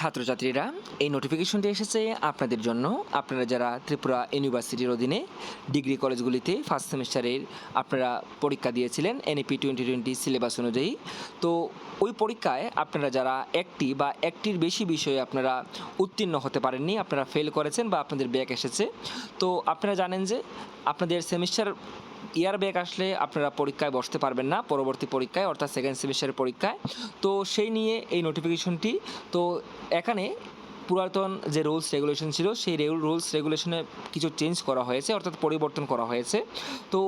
ছাত্রছাত্রীরা, এই নোটিফিকেশনটি এসেছে আপনাদের জন্য। আপনারা যারা ত্রিপুরা ইউনিভার্সিটির অধীনে ডিগ্রি কলেজগুলিতে ফার্স্ট সেমিস্টারের আপনারা পরীক্ষা দিয়েছিলেন এনএপি টোয়েন্টি টোয়েন্টি সিলেবাস অনুযায়ী, তো ওই পরীক্ষায় আপনারা যারা একটি বা একটির বেশি বিষয়ে আপনারা উত্তীর্ণ হতে পারেননি, আপনারা ফেল করেছেন বা আপনাদের ব্যাক এসেছে, তো আপনারা জানেন যে আপনাদের সেমিস্টার ইয়ার ব্যাক আসলে আপনারা পরীক্ষায় বসতে পারবেন না, পরবর্তী পরীক্ষায়, অর্থাৎ সেকেন্ড সেমিস্টারের পরীক্ষায়। তো সেই নিয়ে এই নোটিফিকেশনটি তো এখানে পুরাতন যে রুলস রেগুলেশন ছিল, সেই রুলস রেগুলেশনে কিছু চেঞ্জ করা হয়েছে, অর্থাৎ পরিবর্তন করা হয়েছে। তো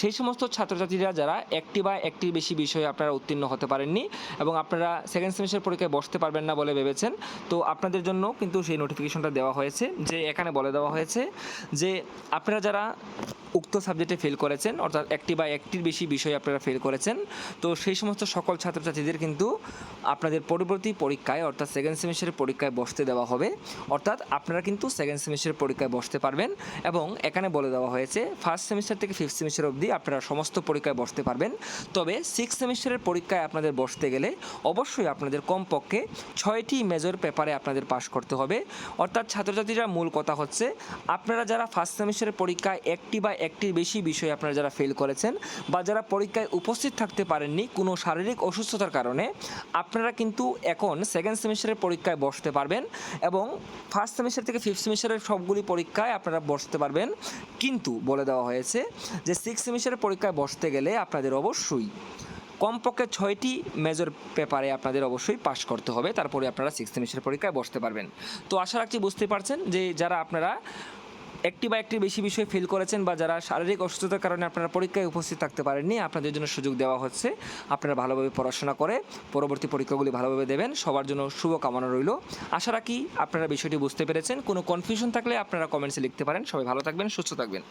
সেই সমস্ত ছাত্রছাত্রীরা যারা একটি বা একটির বেশি বিষয়ে আপনারা উত্তীর্ণ হতে পারেননি এবং আপনারা সেকেন্ড সেমিস্টার পরীক্ষায় বসতে পারবেন না বলে ভেবেছেন, তো আপনাদের জন্য কিন্তু সেই নোটিফিকেশনটা দেওয়া হয়েছে, যে এখানে বলে দেওয়া হয়েছে যে আপনারা যারা উক্ত সাবজেক্টে ফেল করেছেন, অর্থাৎ একটি বা একটির বেশি বিষয় আপনারা ফেল করেছেন। তো সেই সমস্ত সকল ছাত্রছাত্রীদের কিন্তু আপনাদের পরবর্তী পরীক্ষায়, অর্থাৎ সেকেন্ড সেমিস্টারের পরীক্ষায় বসতে দেওয়া হবে। অর্থাৎ আপনারা কিন্তু সেকেন্ড সেমিস্টারের পরীক্ষায় বসতে পারবেন এবং এখানে বলে দেওয়া হয়েছে ফার্স্ট সেমিস্টার থেকে ফিফথ সেমিস্টার অবধি আপনারা সমস্ত পরীক্ষায় বসতে পারবেন। তবে সিক্স সেমিস্টারের পরীক্ষায় আপনাদের বসতে গেলে অবশ্যই আপনাদের কমপক্ষে ছয়টি মেজর পেপারে আপনাদের পাশ করতে হবে। অর্থাৎ ছাত্রছাত্রীরা মূল কথা হচ্ছে, আপনারা যারা ফার্স্ট সেমিস্টারের পরীক্ষায় একটি বা একটির বেশি বিষয়ে আপনারা যারা ফেল করেছেন বা যারা পরীক্ষায় উপস্থিত থাকতে পারেননি কোনো শারীরিক অসুস্থতার কারণে, আপনারা কিন্তু এখন সেকেন্ড সেমিস্টারের পরীক্ষায় বসতে পারবেন এবং ফার্স্ট সেমিস্টার থেকে ফিফথ সেমিস্টারের সবগুলি পরীক্ষায় আপনারা বসতে পারবেন। কিন্তু বলে দেওয়া হয়েছে যে সিক্স সেমিস্টারের পরীক্ষায় বসতে গেলে আপনাদের অবশ্যই কমপক্ষে ছয়টি মেজর পেপারে আপনাদের অবশ্যই পাশ করতে হবে, তারপরে আপনারা সিক্স সেমিস্টার পরীক্ষায় বসতে পারবেন। তো আশা রাখছি বুঝতে পারছেন যে যারা আপনারা একটি বা একটি বেশি বিষয়ে ফেল করেছেন বা যারা শারীরিক অসুস্থতার কারণে আপনারা পরীক্ষায় উপস্থিত থাকতে পারেননি, আপনাদের জন্য সুযোগ দেওয়া হচ্ছে। আপনারা ভালোভাবে পড়াশোনা করে পরবর্তী পরীক্ষাগুলি ভালোভাবে দেবেন, সবার জন্য শুভকামনা রইল। আশা রাখি আপনারা বিষয়টি বুঝতে পেরেছেন। কোনো কনফিউশন থাকলে আপনারা কমেন্টসে লিখতে পারেন। সবাই ভালো থাকবেন, সুস্থ থাকবেন।